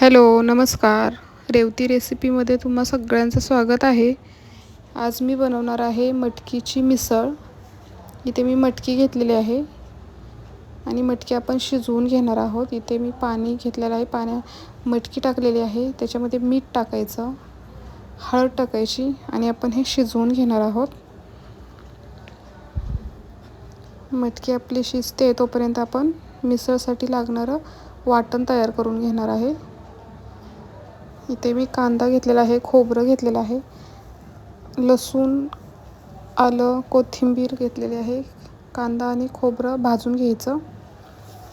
Hello नमस्कार. रेवती रेसिपीमध्ये तुम्हा सगळ्यांचं स्वागत आहे. आज मी बनवणार आहे मटकीची मिसळ. इथे मी मटकी घेतलेली आहे. आणि मटकी आपण शिजवून घेणार आहोत. इथे मी पाणी घेतलेलं आहे. पाण्या मटकी टाकलेली आहे. त्याच्यामध्ये मीठ टाकायचं हळद टाकायची आणि आपण हे शिजवून घेणार आहोत. मटकी आपली शिजते तोपर्यंत आपण मिसळसाठी लागणारं वाटण तयार करून घेणार आहे. इथे मी कांदा घेतलेला आहे खोबरं घेतलेलं आहे. लसूण आलं कोथिंबीर घेतलेली आहे. कांदा आणि खोबरं भाजून घ्यायचं.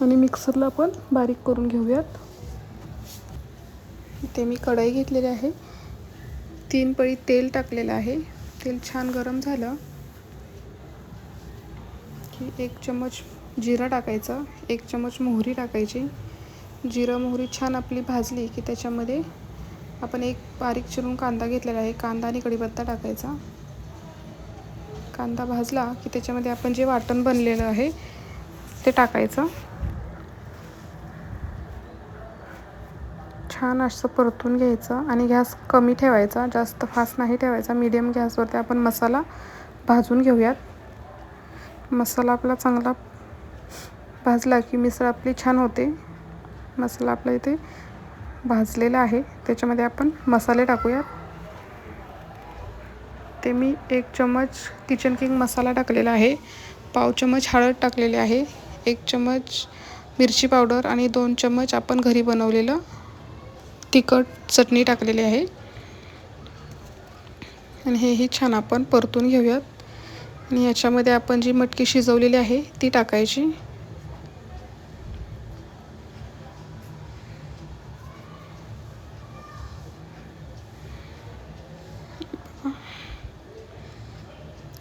आणि मिक्सरला आपण बारीक करून घेऊयात. इथे मी कढई घेतलेली आहे. तीन पळी तेल टाकलेलं आहे. तेल छान गरम झालं की एक चम्मच जिरा टाकायचा एक चम्मच मोहरी टाकायची. जिरं मोहरी छान आपली भाजली की त्याच्यामध्ये आपण एक बारीक चिरून कांदा घेतलेला आहे. कांदा आणि कढीपत्ता टाकायचा. कांदा भाजला की त्याच्यामध्ये आपण जे वाटण बनलेलं आहे ते टाकायचं. छान असं परतून घ्यायचं आणि गॅस कमी ठेवायचा. जास्त फास्ट नाही ठेवायचा. मीडियम गॅसवरती आपण मसाला भाजून घेऊयात. मसाला आपला चांगला भाजला की मिसळ आपली छान होते. मसाला आपला इथे भाजलेलं आहे. त्याच्यामध्ये आपण मसाले टाकूयात. ते मी एक चम्मच किचन किंग मसाला टाकलेला आहे. पाव चमच हळद टाकलेले आहे. एक चम्मच मिरची पावडर आणि दोन चम्मच आपण घरी बनवलेलं तिखट चटणी टाकलेली आहे. आणि हेही छान आपण परतून घेऊयात. आणि याच्यामध्ये आपण जी मटकी शिजवलेली आहे ती टाकायची.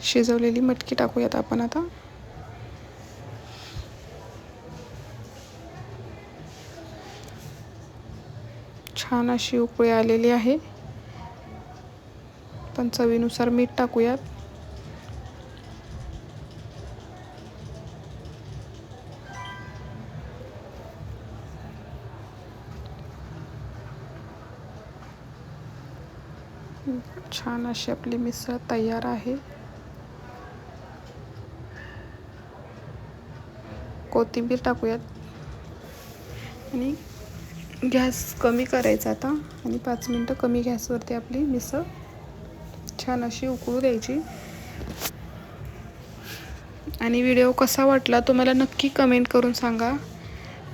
शिजवलेली मटकी टाकूयात आपण आता. छान अशी उकळी आलेली आहे. पण चवीनुसार मीठ टाकूयात. छान अशी आपली मिसळ तयार आहे. कोथिंबीर टाकूयात. आणि गॅस कमी करायचा आता. आणि पाच मिनटं कमी गॅसवरती आपली मिसळ छान अशी उकळू द्यायची. आणि व्हिडिओ कसा वाटला तुम्हाला नक्की कमेंट करून सांगा.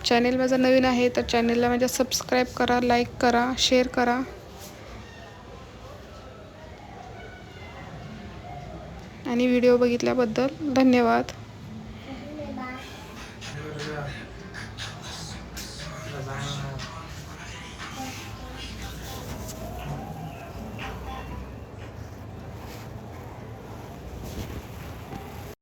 चॅनेल माझा नवीन आहे तर चॅनेलला माझ्या सबस्क्राईब करा लाईक करा शेअर करा. आणि व्हिडिओ बघितल्याबद्दल धन्यवाद.